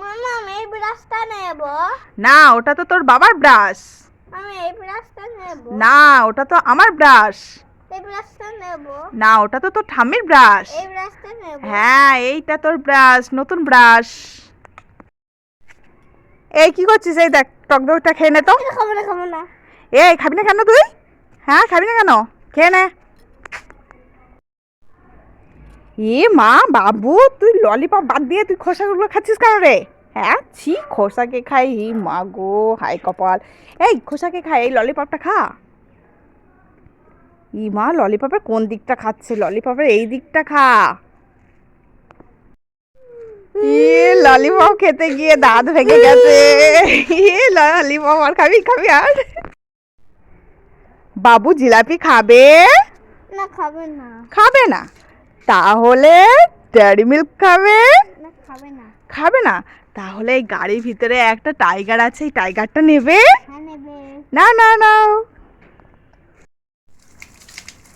মামা আমি এই ব্রাশটা নেব। না ওটা তো তোর বাবার ব্রাশ। আমি এই ব্রাশটা নেব। না ওটা তো আমার ব্রাশ। এই ব্রাশটা নেব। না ওটা তো তোর ঠাম্মির ব্রাশ। এই ব্রাশটা নেব। হ্যাঁ এইটা তোর ব্রাশ নতুন ব্রাশ। এই কি করছিস? এই দেখ টক দইটা খেয়ে নে তো। খাব না খাব না। এই খাবি না কেন তুই? হ্যাঁ খাবি না কেন? খেয়ে নে। এ মা বাবু তুই ললিপপ বাদ দিয়ে তুই খোসাগুলো খাচ্ছিস কেন রে? হ্যাঁ ছি খোসাকে খাই হি মা গো হাই কপাল। এই খোসাকে খাই এই ললিপপটা খা। ই মা ললিপপের কোন দিকটা খাচ্ছে? ললিপপের এই দিকটা খা। ইয়ে ললিপপ খেতে গিয়ে দাঁত ভেঙে গেছে। ইয়ে ললিপপ আর খাবি খাবি আর। বাবু জিলাপি খাবে? না খাবে না। খাবে না? তাহলে ডেয়ারি মিল্ক খাবে? খাবে না। খাবে না? তাহলে এই গাড়ির ভিতরে একটা টাইগার আছে এই টাইগারটা নেবে? না না না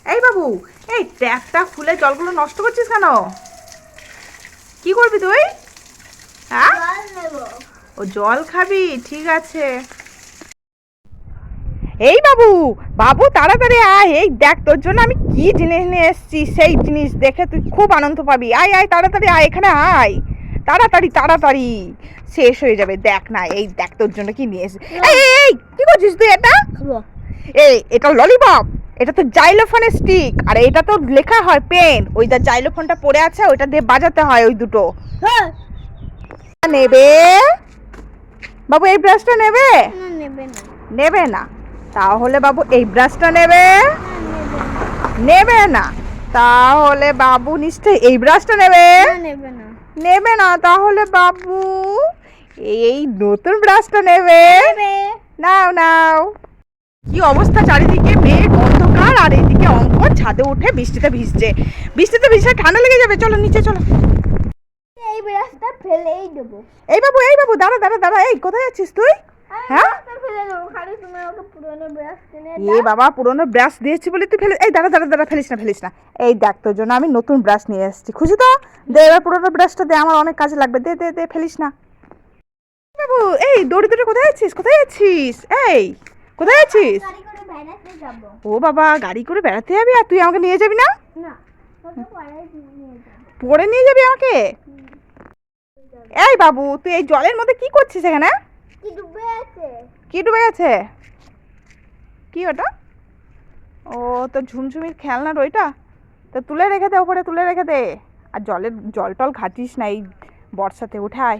এই বাবু এই ট্যাপটা খুলে জলগুলো নষ্ট করছিস কেন? কি করবি তুই? হ্যাঁ? ও জল খাবি ঠিক আছে। এই বাবু বাবু তাড়াতাড়ি আয়। এই দেখ তোর জন্য আমি কি জিনিস নিয়ে এসেছি সেই জিনিস দেখে তুই খুব আনন্দ পাবি। আয় আয় তাড়াতাড়ি আয় এখানে আয়। তাড়াতাড়ি তাড়াতাড়ি। শেষ হয়ে যাবে। দেখ না এই দেখ তোর জন্য কি নিয়ে এসেছি। এই এই, কি করছিস তুই এটা? এই এটা ললিপপ এটা তো জাইলোফোনের স্টিক আর এটা তো লেখা হয় পেন ওই যা জাইলোফোনটা পড়ে আছে ওইটা দিয়ে বাজাতে হয় ওই দুটো। হ্যাঁ। নেবে? বাবু এই ব্রাশটা নেবে? না নেবে না। নেবে না। তাহলে বাবু এই ব্রাশটা নেবে? নেবে না। তাহলে বাবু নিশ্চয়ই এই ব্রাশটা নেবে? নেবে না। নেবে না তাহলে বাবু এই নতুন ব্রাশটা নেবে? নাও নাও। কি অবস্থা চারিদিকে মেঘ অন্ধকার আর এইদিকে অঙ্কন ছাদে উঠে বৃষ্টিতে ভিজছে। বৃষ্টিতে ভিজে ঠান্ডা লেগে যাবে। চলো নিচে চলো। এই ব্রাশটা ফেলেই দেবো। এই বাবু এই বাবু দাঁড়া দাঁড়া দাঁড়া। এই কোথায় যাচ্ছিস তুই? হ্যাঁ? এ বাবা পুরনো ব্রাশ দিয়েছি বলে তুই ফেলে এই দাঁড়া দাঁড়া দাঁড়া ফেলিস না ফেলিস না। এই দেখ তোর জন্য আমি নতুন ব্রাশ নিয়ে এসেছি। খুশি তো? দে এবার পুরনো ব্রাশটা দে আমার অনেক কাজে লাগবে। দে দে দে ফেলিস না। বাবু এই দৌড়ে দৌড়ে কোথায় আছিস কোথায় আছিস এই কোথায় আছিস ও বাবা গাড়ি করে বেড়াতে যাবি? আর তুই আমাকে নিয়ে যাবি না? পরে নিয়ে যাব। আমাকে? এই বাবু তুই এই জলের মধ্যে কি করছিস এখানে? কি ডুবে গেছে কি ওটা? ও, তো ঝুমঝুমির খেলনার ওইটা? তো তুলে রেখে দে, ওপরে তুলে রেখে দে। আর জলের, জল টল ঘাটিস না, এই বর্ষাতে উঠায়